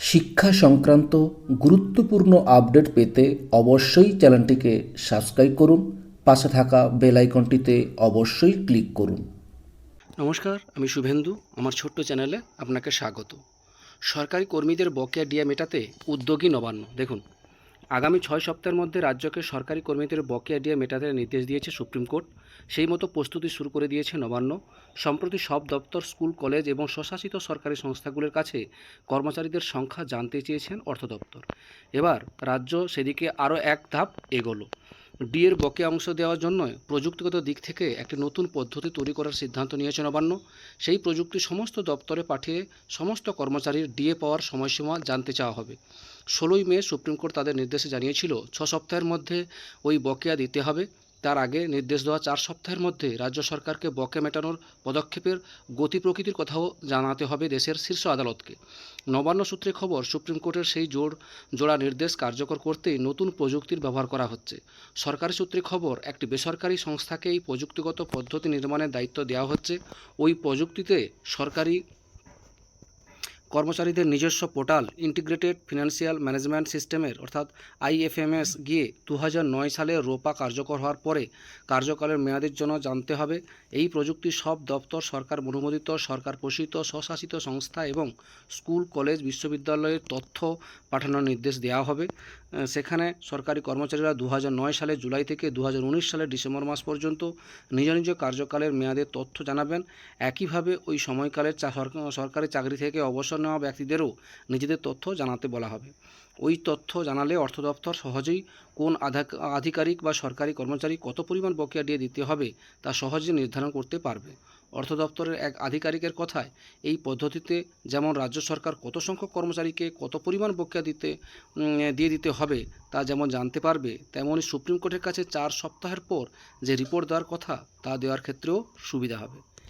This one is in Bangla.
শিক্ষা সংক্রান্ত গুরুত্বপূর্ণ আপডেট পেতে অবশ্যই চ্যানেলটিকে সাবস্ক্রাইব করুন, পাশে থাকা বেল আইকনটিতে অবশ্যই ক্লিক করুন। নমস্কার, আমি শুভেন্দু, আমার ছোট্ট চ্যানেলে আপনাকে স্বাগত। সরকারি কর্মীদের বকেয়া ডিয়া মেটাতে উদ্যোগী নবান্ন, দেখুন। আগামী ছয় সপ্তাহের মধ্যে রাজ্যকে সরকারি কর্মীদের বকেয়া ডিয়া মেটাতে নির্দেশ দিয়েছে সুপ্রিম কোর্ট। সেই মতো প্রস্তুতি শুরু করে দিয়েছে নবান্ন। সম্প্রতি সব দপ্তর, স্কুল, কলেজ এবং স্বশাসিত সরকারি সংস্থাগুলোর কাছে কর্মচারীদের সংখ্যা জানতে চেয়েছেন অর্থ দপ্তর এবার রাজ্য সেদিকে আরও এক ধাপ এগোলো। ডিএর বকে অংশ দেওয়ার জন্য প্রযুক্তিগত দিক থেকে একটি নতুন পদ্ধতি তৈরি করার সিদ্ধান্ত নিয়েছে নবান্ন। সেই প্রযুক্তি সমস্ত দপ্তরে পাঠিয়ে সমস্ত কর্মচারীর ডিএ পাওয়ার সময়সীমা জানতে চাওয়া হবে। ষোলোই মে সুপ্রিম কোর্ট তাদের নির্দেশে জানিয়েছিল, ছ সপ্তাহের মধ্যে ওই বকেয়া দিতে হবে। তার আগে নির্দেশ দেওয়া চার সপ্তাহের মধ্যে রাজ্য সরকারকে বকে মেটানোর পদক্ষেপের গতি প্রকৃতির কথাও জানাতে হবে দেশের শীর্ষ আদালতকে। নবান্ন সূত্রে খবর, সুপ্রিম কোর্টের সেই জোর, জোড়া নির্দেশ কার্যকর করতেই নতুন প্রযুক্তির ব্যবহার করা হচ্ছে। সরকারি সূত্রে খবর, একটি বেসরকারি সংস্থাকে এই প্রযুক্তিগত পদ্ধতি নির্মাণের দায়িত্ব দেওয়া হচ্ছে। ওই প্রযুক্তিতে সরকারি কর্মচারীদের নিজস্ব পোর্টাল ইন্টিগ্রেটেড ফিনান্সিয়াল ম্যানেজমেন্ট সিস্টেমের, অর্থাৎ আইএফএমএস গিয়ে দু সালে রোপা কার্যকর হওয়ার পরে কার্যকালের মেয়াদের জন্য জানতে হবে। এই প্রযুক্তি সব দপ্তর, সরকার অনুমোদিত সরকার পোষিত, স্বশাসিত সংস্থা এবং স্কুল, কলেজ, বিশ্ববিদ্যালয়ের তথ্য পাঠানোর নির্দেশ দেওয়া হবে। সেখানে সরকারি কর্মচারীরা দু সালে জুলাই থেকে দু সালের ডিসেম্বর মাস পর্যন্ত নিজ নিজ কার্যকালের মেয়াদের তথ্য জানাবেন। একইভাবে ওই সময়কালের সরকারি চাকরি থেকে অবসর নেওয়া ব্যক্তিদেরও নিজেদের তথ্য জানাতে বলা হবে। ওই তথ্য জানালে অর্থ দপ্তর সহজেই কোন আধা- আধিকারিক বা সরকারি কর্মচারী কত পরিমাণ বকেয়া দিয়ে দিতে হবে তা সহজে নির্ধারণ করতে পারবে। অর্থ দপ্তরের এক আধিকারিকের কথায়, এই পদ্ধতিতে যেমন রাজ্য সরকার কত সংখ্যক কর্মচারীকে কত পরিমাণ বকেয়া দিতে দিয়ে দিতে হবে তা যেমন জানতে পারবে তেমনই সুপ্রিম কোর্টের কাছে চার সপ্তাহের পর যে রিপোর্ট দেওয়ার কথা তা দেওয়ার ক্ষেত্রেও সুবিধা হবে।